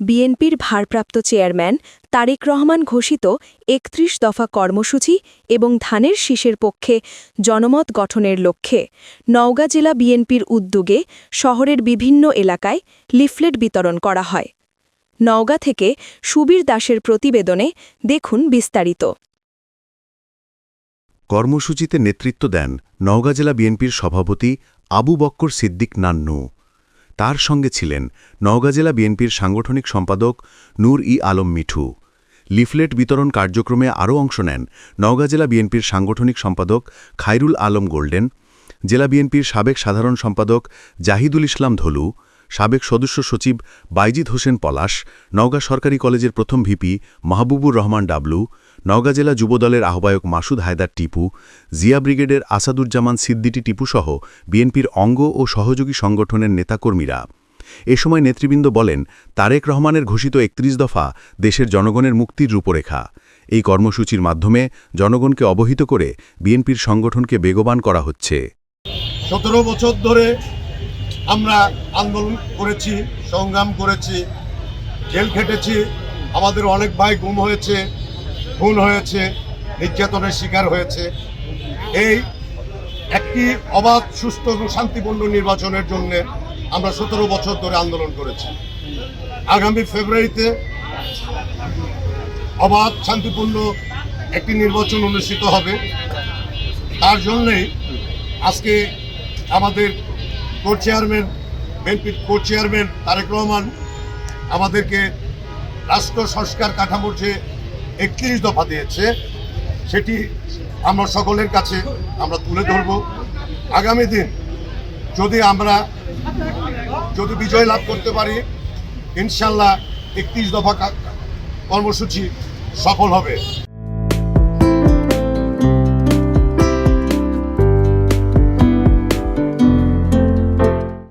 বিএনপির ভারপ্রাপ্ত চেয়ারম্যান তারেক রহমান ঘোষিত একত্রিশ দফা কর্মসূচি এবং ধানের শীষের পক্ষে জনমত গঠনের লক্ষ্যে নওগাঁ জেলা বিএনপির উদ্যোগে শহরের বিভিন্ন এলাকায় লিফলেট বিতরণ করা হয়। নওগাঁ থেকে সুবীর দাসের প্রতিবেদনে দেখুন বিস্তারিত। কর্মসূচিতে নেতৃত্ব দেন নওগাঁ জেলা বিএনপির সভাপতি আবু বক্কর সিদ্দিক নান্নু। তার সঙ্গে ছিলেন নওগাঁ জেলা বিএনপির সাংগঠনিক সম্পাদক নূর ই আলম মিঠু। লিফলেট বিতরণ কার্যক্রমে আরও অংশ নেন নওগাঁ জেলা বিএনপির সাংগঠনিক সম্পাদক খাইরুল আলম গোল্ডেন, জেলা বিএনপির সাবেক সাধারণ সম্পাদক জাহিদুল ইসলাম ধলু সাবেক সদস্য সচিব বাইজিদ হোসেন পলাশ, নওগাঁ সরকারি কলেজের প্রথম ভিপি মাহবুবুর রহমান ডাবলু, নওগাঁ জেলা যুবদলের আহ্বায়ক মাসুদ হায়দার টিপু, জিয়া ব্রিগেডের আসাদুজ্জামান সিদ্দিটি টিপুসহ বিএনপির অঙ্গ ও সহযোগী সংগঠনের নেতাকর্মীরা। এ সময় নেতৃবৃন্দ বলেন, তারেক রহমানের ঘোষিত একত্রিশ দফা দেশের জনগণের মুক্তির রূপরেখা। এই কর্মসূচির মাধ্যমে জনগণকে অবহিত করে বিএনপির সংগঠনকে বেগবান করা হচ্ছে। সতেরো বছর ধরে আমরা আন্দোলন করেছি, সংগ্রাম করেছি, জেল খেটেছি, আমাদের অনেক ভাই গুম হয়েছে, খুন হয়েছে, নির্যাতনের শিকার হয়েছে। এই একটি অবাধ, সুস্থ এবং শান্তিপূর্ণ নির্বাচনের জন্য আমরা সতেরো বছর ধরে আন্দোলন করেছি। আগামী ফেব্রুয়ারিতে অবাধ, শান্তিপূর্ণ একটি নির্বাচন অনুষ্ঠিত হবে। তার জন্যেই আজকে আমাদের কো চেয়ারম্যান বিএনপির কো চেয়ারম্যান তারেক রহমান আমাদেরকে রাষ্ট্র সংস্কার কাঠামোর যে একত্রিশ দফা দিয়েছে, সেটি আমরা সকলের কাছে আমরা তুলে ধরব। আগামী দিন যদি আমরা, যদি বিজয় লাভ করতে পারি, ইনশাল্লাহ একত্রিশ দফা কর্মসূচি সফল হবে।